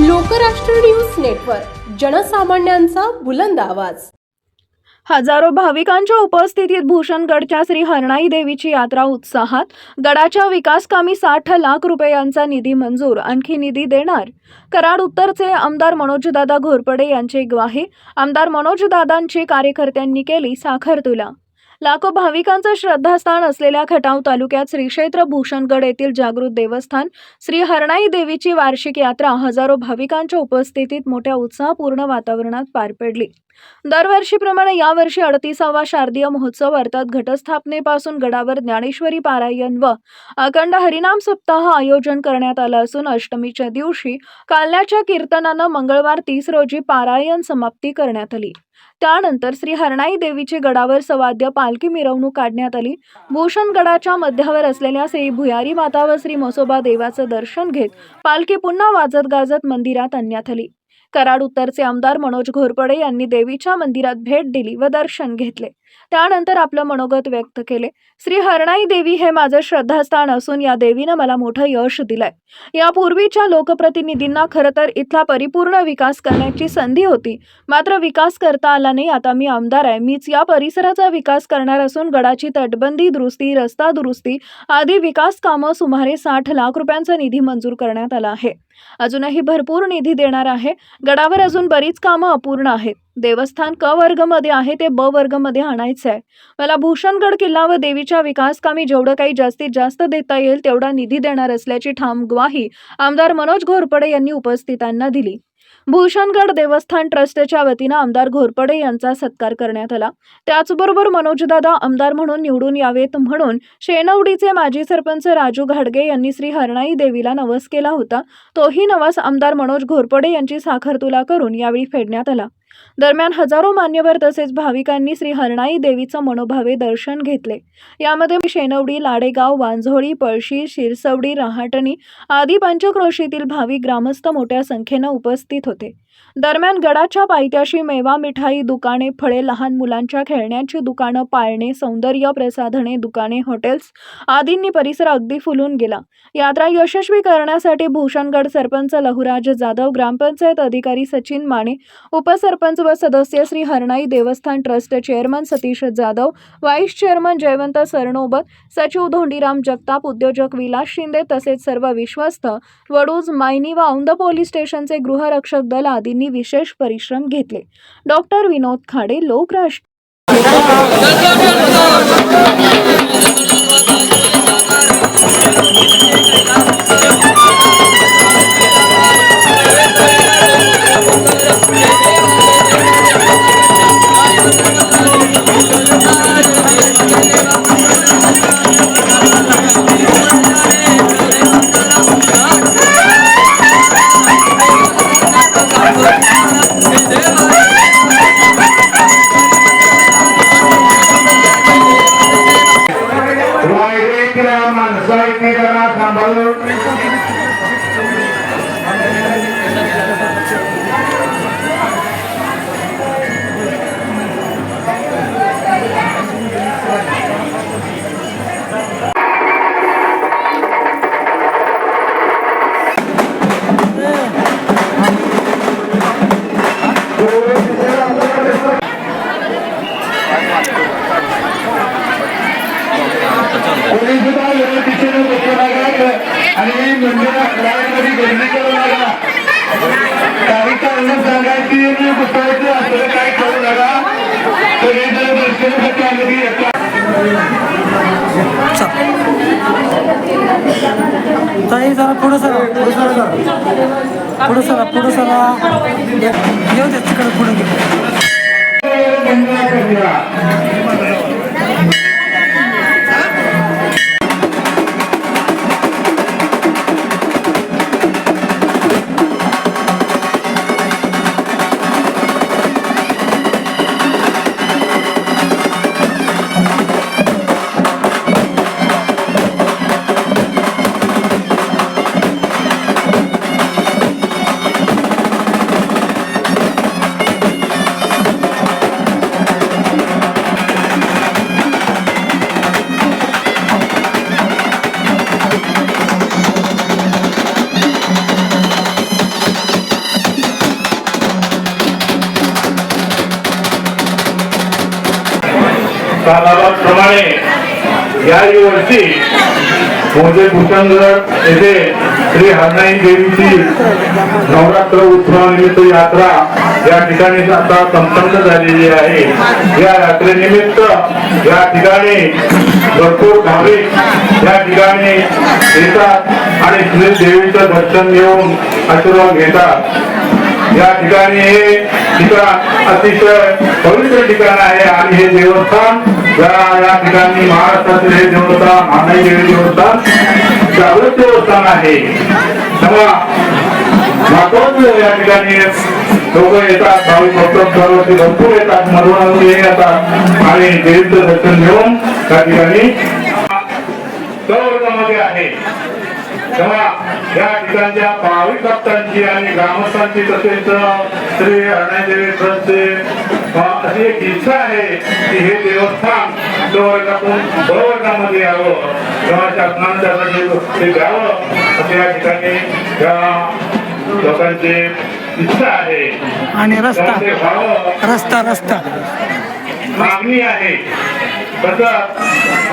Lokrashtra news network जनसामान्यांचा बुलंद आवाज. हजारो भाविकांच्या उपस्थितीत भूषणगडच्या श्री हरणाई देवीची यात्रा उत्साहात गडाच्या विकासकामी साठ लाख रुपयांचा निधी मंजूर आणखी निधी देणार. कराड उत्तरचे आमदार मनोजदादा घोरपडे यांची ग्वाही आमदार मनोजदादांची कार्यकर्त्यांनी केली साखरतुला. लाखो भाविकांचं श्रद्धास्थान असलेल्या खटाव तालुक्यात श्री क्षेत्र भूषणगड येथील जागृत देवस्थान श्री हरणाई देवीची वार्षिक यात्रा हजारो भाविकांच्या उपस्थितीत मोठ्या उत्साहपूर्ण वातावरणात पार पडली. दरवर्षीप्रमाणे यावर्षी अडतीसावा शारदीय महोत्सव अर्थात घटस्थापनेपासून गडावर ज्ञानेश्वरी पारायण व अखंड हरिनाम सप्ताह आयोजन करण्यात आलं असून अष्टमीच्या दिवशी कालण्याच्या कीर्तनानं मंगळवार तीस रोजी पारायण समाप्ती करण्यात आली. त्यानंतर श्री हरणाई देवीची गडावर सवाद्य पालखी मिरवणूक काढण्यात आली. भूषणगडाच्या मध्यावर असलेल्या श्री भुयारी माता व श्री मसोबा देवाचं दर्शन घेत पालखी पुन्हा वाजत गाजत मंदिरात आणण्यात आली. कराड उत्तरचे आमदार मनोज घोरपडे यांनी देवीच्या मंदिरात भेट दिली व दर्शन घेतले. त्यानंतर आपलं मनोगत व्यक्त केले. श्री हरणाई देवी हे माझं श्रद्धास्थान असून या देवीनं मला मोठं यश दिलंय. यापूर्वीच्या लोकप्रतिनिधींना खरं तर इथला परिपूर्ण विकास करण्याची संधी होती. मात्र विकास करता आला नाही आता मी आमदार आहे. मीच या परिसराचा विकास करणार असून गडाची तटबंदी दुरुस्ती रस्ता दुरुस्ती आदी विकास कामं सुमारे साठ लाख रुपयांचा निधी मंजूर करण्यात आला आहे. अजूनही भरपूर निधी देणार आहे. गडावर अजून बरीच कामं अपूर्ण आहेत. देवस्थान क वर्गमध्ये आहे ते ब वर्गमध्ये आणायचं आहे मला भूषणगड किल्ला व देवीच्या विकासकामी जेवढं काही जास्तीत जास्त देता येईल तेवढा निधी देणार असल्याची ठाम ग्वाही आमदार मनोज घोरपडे यांनी उपस्थितांना दिली. भूषणगड देवस्थान ट्रस्टच्या वतीनं आमदार घोरपडे यांचा सत्कार करण्यात आला. त्याचबरोबर मनोजदादा आमदार म्हणून निवडून यावेत म्हणून शेनवडीचे माजी सरपंच राजू घाडगे यांनी श्री हरणाई देवीला नवस केला होता. तोही नवस आमदार मनोज घोरपडे यांची साखरतुला करून यावेळी फेडण्यात आला. दरम्यान हजारो मान्यवर तसेच भाविकांनी श्री हरणाई देवीचं मनोभावे दर्शन घेतले. यामध्ये शेनवडी लाडेगाव वांझोळी पळशी शिरसवडी रहाटणी आदी पंचक्रोशीतील भाविक ग्रामस्थ मोठ्या संख्येनं उपस्थित होते. दरम्यान गडाच्या पायथ्याशी मेवा मिठाई दुकाने फळे लहान मुलांच्या खेळण्याची दुकानं पाळणे सौंदर्य प्रसाधने दुकाने हॉटेल्स आदींनी परिसर अगदी फुलून गेला. यात्रा यशस्वी करण्यासाठी भूषणगड सरपंच लहुराज जाधव ग्रामपंचायत अधिकारी सचिन माने उपसरपंच व सदस्य श्री हरणाई देवस्थान trust chairman Satish Jadhav vice chairman Jaywant Sarnobat सचिव धोंडीराम जगताप उद्योजक विलास शिंदे तसेच सर्व विश्वस्त वडूज मायनी व औंध पोलीस स्टेशनचे गृहरक्षक दल आदींनी विशेष परिश्रम घेतले doctor Vinod Khade Lokrashtra आणि मंदिरात लाईनमध्ये गर्दी करू नका. काही कारण सांगायची आणि बसायची असं काय करू नका. दर्शनासाठी आलेली येतात. ताई जरा पुढं सरा. पुढं सरा जरा पुढं सरा पुढं सरा. येऊ दे तिकडे पुढे घे. याही वर्षी मोजे भूषणगड येथे श्री हरनाई देवीची नवरात्र उत्सवानिमित्त यात्रा या ठिकाणी आता संपन्न झालेली आहे. या यात्रेनिमित्त या ठिकाणी भरपूर भाविक या ठिकाणी येतात आणि श्री देवीचं दर्शन घेऊन आशीर्वाद घेतात. या ठिकाणी हे ठिकाण अतिशय पवित्र ठिकाण आहे आणि हे देवस्थान. या ठिकाणी महाराष्ट्रातील हे देवस्थान मानाई देवस्थान जागृत देवस्थान आहे. या ठिकाणी लोक येतात भाविक भक्त दरवर्षी भरपूर येतात मनोरंजन येतात आणि देवीचं दर्शन घेऊन त्या ठिकाणी या ठिकाणच्या भाविक भक्तांची आणि ग्रामस्थांची तसेच श्री अरुणादेवी ट्रस्टचे अशी एक इच्छा आहे की हे देवस्थान प्रवर्गातून प्रवर्गामध्ये यावं. तेव्हा शासनानं त्यासाठी ते द्यावं. असे या ठिकाणी या लोकांची इच्छा आहे. आणि रस्ता रस्ता रस्ता. मागणी आहे. तसंच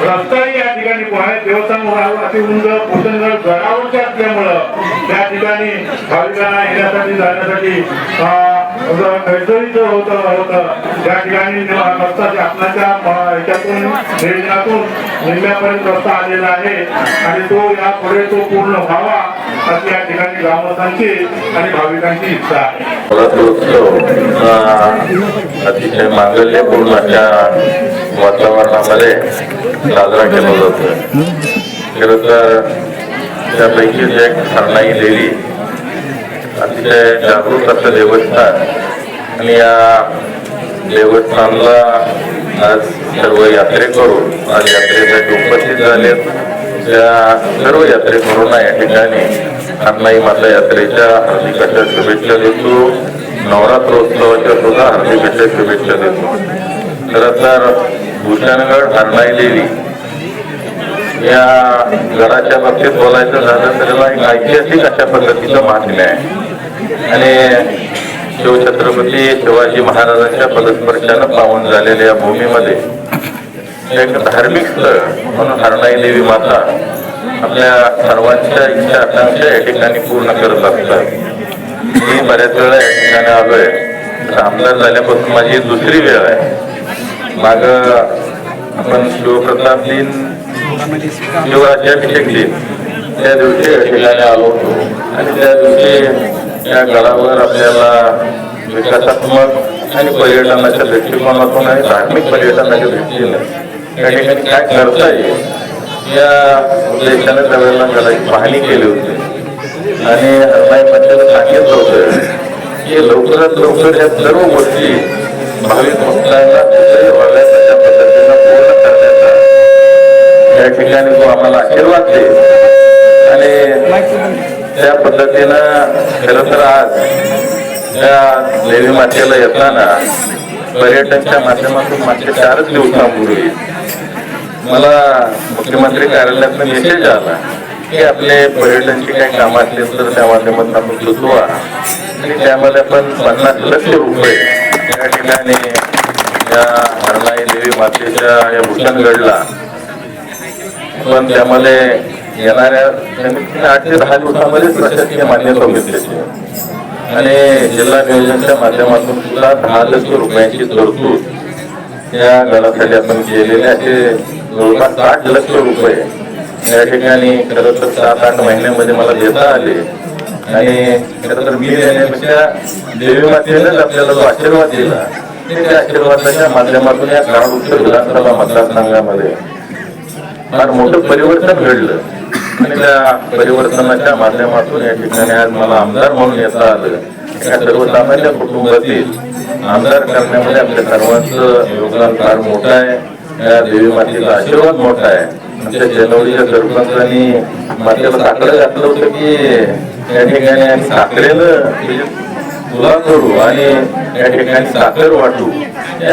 रस्ताही या ठिकाणी देवस्थान अति उंच पुसनगड गडावरचे असल्यामुळं त्या ठिकाणी भाविकांना येण्यासाठी जाण्यासाठी अं, खडखडीचं होतं त्या ठिकाणी रस्ता शासनाच्या याच्यातून योजनातून निम्म्यापर्यंत रस्ता आलेला आहे. आणि तो या पुढे तो पूर्ण व्हावा अशी या ठिकाणी ग्रामस्थांची आणि भाविकांची इच्छा आहे. अतिशय मांगल्यपूर्ण अशा वातावरणामध्ये साजरा केला जातो खरं तर त्यापैकीच एक हरणाई देवी अतिशय जागृत असं देवस्थान. आणि या देवस्थानला आज सर्व यात्रेकरू आज यात्रेसाठी उपस्थित झाले त्या सर्व यात्रेकरूंना या ठिकाणी हरणाई माता यात्रेच्या हार्दिक अशा शुभेच्छा देतो. नवरात्रोत्सवाच्या सुद्धा हार्दिक अशा शुभेच्छा देतो. खरं तर भूषणगड हरणाई देवी या गडाच्या बाबतीत बोलायचं झालं तर त्याला एक ऐतिहासिक अशा पद्धतीचं महात्म्य आहे. आणि शिवछत्रपती शिवाजी महाराजांच्या पदस्पर्शानं पावन झालेल्या या भूमीमध्ये एक धार्मिक स्थळ म्हणून हरणाई देवी माता आपल्या सर्वांच्या इच्छा आकांक्षा या ठिकाणी पूर्ण करत असतात. मी बऱ्याच वेळा या ठिकाणी आलोय. आहे आमदार झाल्यापासून माझी दुसरी वेळ आहे. माग आपण शिवप्रताप दिन शिवराज्याभिषेक दिन त्या दिवशी या ठिकाणी आलो होतो. आणि त्या दिवशी या गडावर आपल्याला विकासात्मक आणि पर्यटनाच्या दृष्टिकोनातून आणि धार्मिक पर्यटनाच्या दृष्टीने या ठिकाणी काय करता येईल या उद्देशाने त्यावेळेला गडाची पाहणी केली होती. आणि हरनाई पंचायत सांगितलं होतं की लवकरात लवकर या सर्व गोष्टी भाविक भक्तांना कुठेही व्हाव्यात पद्धतीनं पूर्ण करण्याचा या ठिकाणी तो आम्हाला आशीर्वाद दे. आणि त्या पद्धतीनं खरं तर आज त्या देवी मातेला येताना पर्यटनच्या माध्यमातून मागच्या चारच दिवसांपूर्वी मला मुख्यमंत्री कार्यालयातनं मेसेज आला की आपले पर्यटनची काही कामं असतील तर त्या माध्यमातून आपण सुचवा. आणि त्यामध्ये आपण पन्नास लक्ष रुपये या ठिकाणी या हरणाई देवी मातेच्या या भूषणगडला पण त्यामध्ये येणाऱ्या कमीत आठ ते दहा दिवसामध्ये प्रशासकीय मान्यता होईल त्याची आणि जिल्हा नियोजनच्या माध्यमातून सुद्धा दहा लक्ष रुपयांची तरतूद या गडासाठी आपण केलेले असे जवळपास साठ लक्ष रुपये या ठिकाणी खरं तर सात आठ महिन्यामध्ये मला देता आले. आणि खरं तर मी देण्यापेक्षा देवी मातेनेच आपल्याला जो आशीर्वाद दिला ते त्या आशीर्वादाच्या माध्यमातून या कराड उत्तर विधानसभा मतदारसंघामध्ये फार मोठं परिवर्तन घडलं. आणि त्या परिवर्तनाच्या माध्यमातून या ठिकाणी आज मला आमदार म्हणून येता आलं. या सर्वसामान्य कुटुंबातील आमदार करण्यामध्ये आपल्या सर्वांचं योगदान फार मोठं आहे. या देवी मातेचा आशीर्वाद मोठा आहे. आमच्या जनवरीच्या सरपंचांनी मातेला साखरं घातलं होतं की या ठिकाणी आम्ही साखरेनं तुला करू हो आणि या ठिकाणी साखर वाटू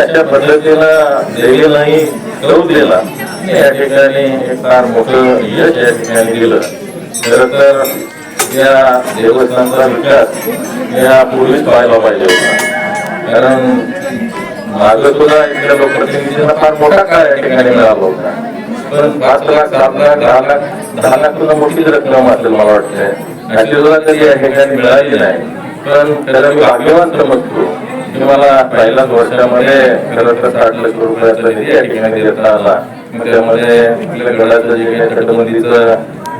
अशा पद्धतीला देवीलाही करू दिला या ठिकाणी एक फार मोठं यश या ठिकाणी दिलं. खरं तर या देवस्थानचा विकास या पूर्वीच व्हायला पाहिजे होता. कारण माझं सुद्धा इथल्या लोकप्रतिनिधींना फार मोठा काळ या ठिकाणी मिळाला होता. पण पाच लाख सात लाख दहा लाख दहा लाख सुद्धा मोठीच रक्कम असेल मला वाटतंय. अशी सुद्धा कधी या ठिकाणी मिळाली नाही. पण त्याला मी भाग्यवान समजतो की मला पहिल्याच वर्षामध्ये खरं तर साठ लाख रुपयाचा निधी या ठिकाणी देता आला. त्यामध्ये आपल्या गडाचं जे काही तटबंदीचं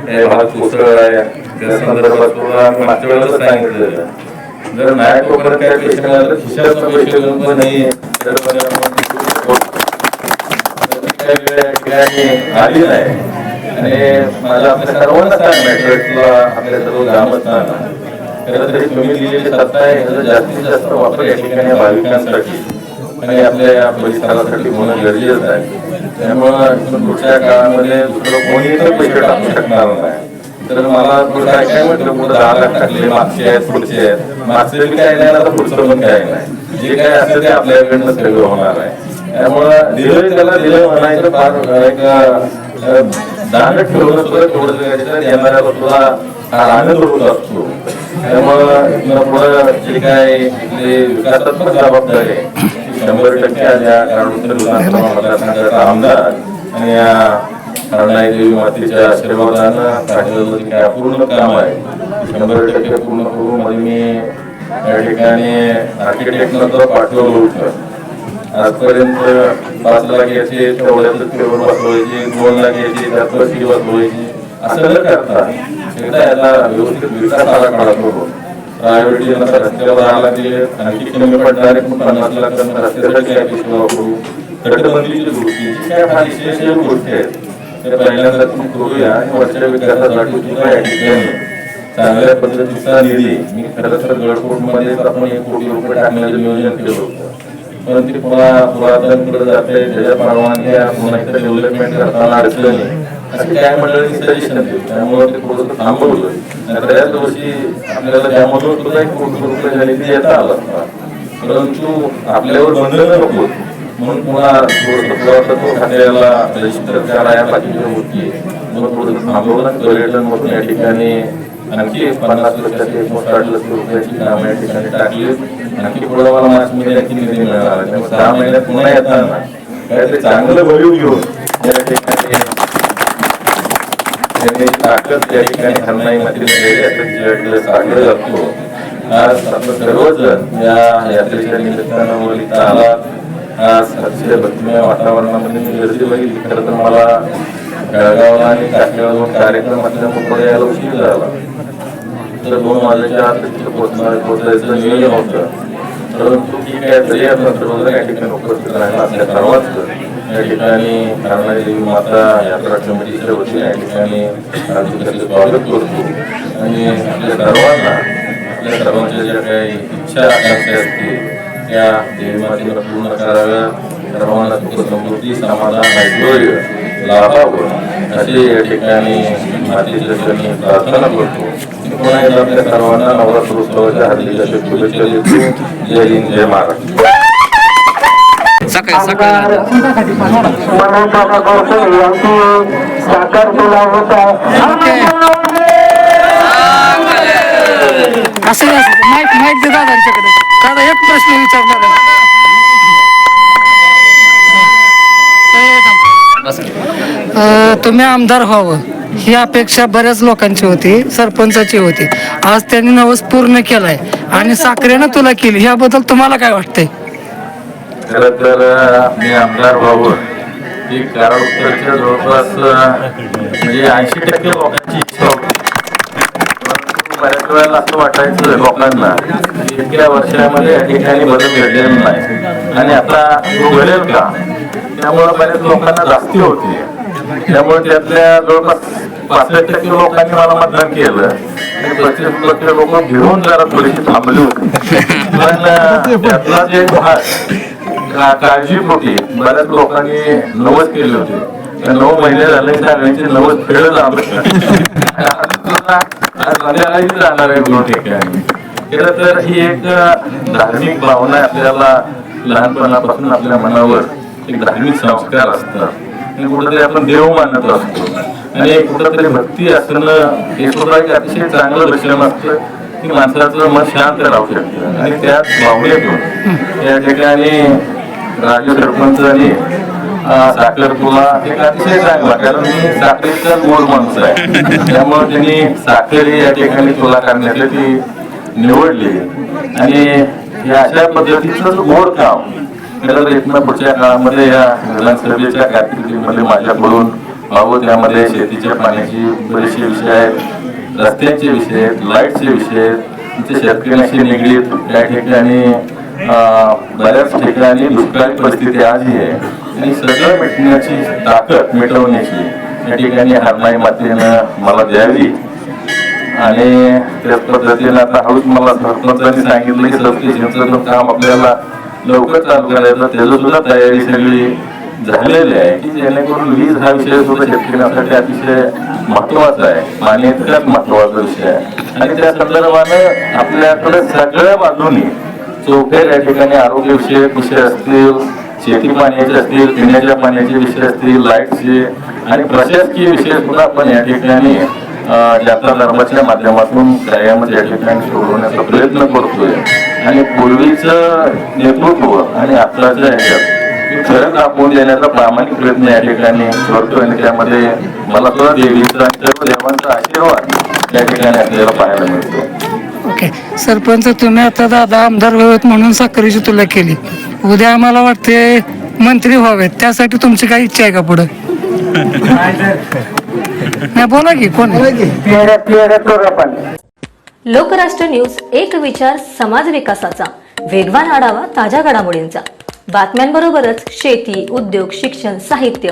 हे भाग कोसळ आहे. त्या संदर्भात तुला मागच्या वेळेला सांगितलेलं जर नाही तोपर्यंत काय पैसे मिळाले तर खिशातनं पैसे देऊन नाही आली नाही. आणि मला आपल्या सर्वांना सांग मेट्रोला आपल्या सर्व ग्रामस्थांना. खरं तरी तुम्ही दिलेली सत्ता आहे ह्याचा जास्तीत जास्त वापर या ठिकाणी भाविकांसाठी आणि आपल्या या परिसरासाठी होणं गरजेचं आहे. त्यामुळं इथून पुढच्या काळामध्ये दुसरं कोणी तर पैसे टाकू शकणार नाही. तर मला पुढे काय म्हटलं पुढे दहा लाख टाकले मागचे आहेत पुढचे आहेत. मागचे बी काय नाही आता पुढचं पण काय नाही. जे काय असतं ते आपल्याकडनं सगळं होणार आहे. त्यामुळं दिलं त्याला दिलं म्हणायचं फार एक अं, ठेवलं ठेवणं सुद्धा थोडं गरजेचं आहे. येणाऱ्याला सुद्धा फार आनंद होत असतो. त्यामुळं पुढं जे काय इथले विकासात्मक जबाबदारी आहे शंभर टक्के आज या उत्तर विधानसभा मतदारसंघाचा आमदार आणि या करणाई देवी मातेच्या आशीर्वादानं काढलेलं जे काय अपूर्ण काम आहे शंभर टक्के पूर्ण करून मध्ये मी या ठिकाणी आर्किटेक्टनं तर पाठवलं होतं. आजपर्यंत पाच लाख याचे तेवढ्यातच पेवर बसवायची दोन लाख याची त्यात वर्षी बसवायची असं न करता एकदा याला व्यवस्थित विकास आराखडा करू प्रायव्हेट रस्त्यावर दहा आणखी कमी पडणारे पण पन्नास लाख रस्त्यासाठी तटबंदीची गोष्टी काय गोष्टी आहेत त्या पहिल्यांदा तुम्ही करूया आणि वरच्या विकासासाठी सुद्धा या ठिकाणी चांगल्या पद्धतीचा निधी मी खरं तर गडकोटमध्ये आपण एक कोटी रुपये टाकण्याचं नियोजन केलं होतं पण ते पुन्हा पुरातनकडे जाते त्याच्या परवानग्या पुन्हा डेव्हलपमेंट करताना अडचणी असे काय मंडळी सजेशन दिले त्यामुळे ते थोडंसं थांबवलं. नाहीतर त्याच दिवशी आपल्याला त्यामधून सुद्धा एक कोटी रुपये निधी येता आला. परंतु आपल्यावर बंधन नको. म्हणून पुन्हा थोडंसं पुरातन तो खात्याला रजिस्टर या बाकीच्या गोष्टी मग थोडंसं थांबवलं. पर्यटन मधून या ठिकाणी आणखी पन्नास लक्षाची साठ लक्ष रुपयाची कामं या ठिकाणी टाकली. आणखी पुढे मला मार्च मध्ये आणखी निधी मिळणार आहे. त्यामुळे सहा महिन्यात पुन्हा येताना काहीतरी चांगलं भरीव घेऊन या ठिकाणी त्यांनी ताकद या ठिकाणी हरणाई मध्ये साकडे जातो. आज आपण सर्वजण या यात्रेच्या निमित्तानं वर आला. आज अतिशय भक्तिमय वातावरणामध्ये मी गर्दी बघितली. खरं तर मला बेळगावला आणि काशीला दोन कार्यक्रम असल्यामुळे पुढे यायला उशीर झाला. तर दोन वाजेच्या आत तिथे पोहोचणार पोहोचायचं नियोजन होतं. परंतु ठीक आहे तरी आपण सर्वजण या ठिकाणी उपस्थित राहिला आपल्या सर्वांचं या ठिकाणी कारणाई देवी माता यात्रा कमिटीच्या वतीने या ठिकाणी आज स्वागत करतो. आणि आपल्या सर्वांना आपल्या सर्वांच्या ज्या काही इच्छा आकांक्षा असतील त्या देवी मातेला पूर्ण कराव्या सर्वांना सुख समृद्धी समाधान ऐश्वर्य लाभावं असे या ठिकाणी मातेच्या ठिकाणी प्रार्थना करतो. पुन्हा एकदा आपल्या सर्वांना नवरात्रोत्सवाच्या हार्दिक शुभेच्छा देतो. जय हिंद जय महाराष्ट्र. सकाळी सकाळी असं माईक माईक दे दादांच्याकडे दादा एक प्रश्न विचारणार तुम्ही आमदार व्हावं. ही अपेक्षा बऱ्याच लोकांची होती सरपंचाची होती. आज त्यांनी नवस पूर्ण केलाय. आणि साखरेनं तुला केली. ह्याबद्दल तुम्हाला काय वाटतंय? खरं तर मी आमदार व्हावं ही कराड जवळपास म्हणजे ऐंशी टक्के लोकांची इच्छा होती. परंतु बऱ्याच वेळेला असं वाटायचं लोकांना इतक्या वर्षामध्ये या ठिकाणी बदल घडलेला नाही. आणि आता तो घडेल का? त्यामुळं बऱ्याच लोकांना जास्ती होती. त्यामुळे त्यातल्या जवळपास पासष्ट टक्के लोकांनी मला मतदान केलं. आणि पस्तीस टक्के लोक घेऊन जरा थोडीशी थांबली होती. पण त्यातला जे भाग काळजीपोटी बऱ्याच लोकांनी नवस केले होते. त्या नऊ महिने झाले सगळ्यांचे नवस फेळ झालं संध्याकाळी जाणार आहे दोन ठिकाणी खरं तर ही एक धार्मिक भावना आपल्याला लहानपणापासून आपल्या मनावर. एक धार्मिक संस्कार असतात आणि कुठेतरी आपण देव मानत असतो. आणि कुठेतरी भक्ती असणं हे सुद्धा एक अतिशय चांगलं लक्षण असतं. की माणसाचं मन शांत राहू शकतं. आणि त्याच भावनेतून. या ठिकाणी राजू सरपंचांनी आणि साखर तुला एक अतिशय चांगला कारण मी साखरेचा गोड माणूस आहे. त्यामुळे त्यांनी साखर या ठिकाणी तुला करण्यासाठी निवडली. आणि या अशा पद्धतीचं गोड काम खरं तर इथनं पुढच्या काळामध्ये या विधानसभेच्या कारकिर्दीमध्ये माझ्याकडून व्हावं त्यामध्ये शेतीच्या पाण्याची बरेचसे विषय आहेत रस्त्यांचे विषय आहेत लाईटचे विषय आहेत तुमच्या शेतकऱ्यांशी निगडीत त्या ठिकाणी बऱ्याच ठिकाणी दुष्काळी परिस्थिती आली आहे. आणि सगळं मिटण्याची ताकद मिटवण्याची या ठिकाणी हरणाई मातेनं मला द्यावी. आणि त्याच पद्धतीने आता हळूच मला सरपंचांनी सांगितलं की सबस्टेशनचं काम आपल्याला लवकर चालू करायचं. त्याचं सुद्धा तयारी सगळी झालेली आहे. की जेणेकरून वीज हा विषय सुद्धा शेतकऱ्यांसाठी अतिशय महत्त्वाचा आहे. पाणी इतकाच महत्त्वाचा विषय आहे. आणि त्या संदर्भानं आपल्याकडे सगळ्या बाजूनी चौफेर या ठिकाणी आरोग्य विषयक विषय असतील शेती पाण्याचे असतील पिण्याच्या पाण्याचे विषय असतील लाईटचे आणि प्रशासकीय विषय सुद्धा आपण या ठिकाणी जाता धर्माच्या माध्यमातून कायमच या ठिकाणी सोडवण्याचा प्रयत्न करतोय. आणि पूर्वीचं नेतृत्व आणि आत्ताच्या ह्याच्यात खरंच आपण देण्याचा प्रामाणिक प्रयत्न या ठिकाणी करतोय आणि त्यामध्ये मला सुद्धा देवीचा सर्व देवांचा आशीर्वाद या ठिकाणी आपल्याला पाहायला मिळतो ओके सरपंच तुम्ही आता दादा आमदार व्हावेत म्हणून साखरेची तुला केली. उद्या आम्हाला वाटते मंत्री व्हावेत. त्यासाठी तुमची काही इच्छा आहे का पुढे? नाही बोला की कोण लोकराष्ट्र न्यूज एक विचार समाज विकासाचा. वेगवान आढावा ताज्या घडामोडींचा. बातम्यांबरोबरच शेती उद्योग शिक्षण साहित्य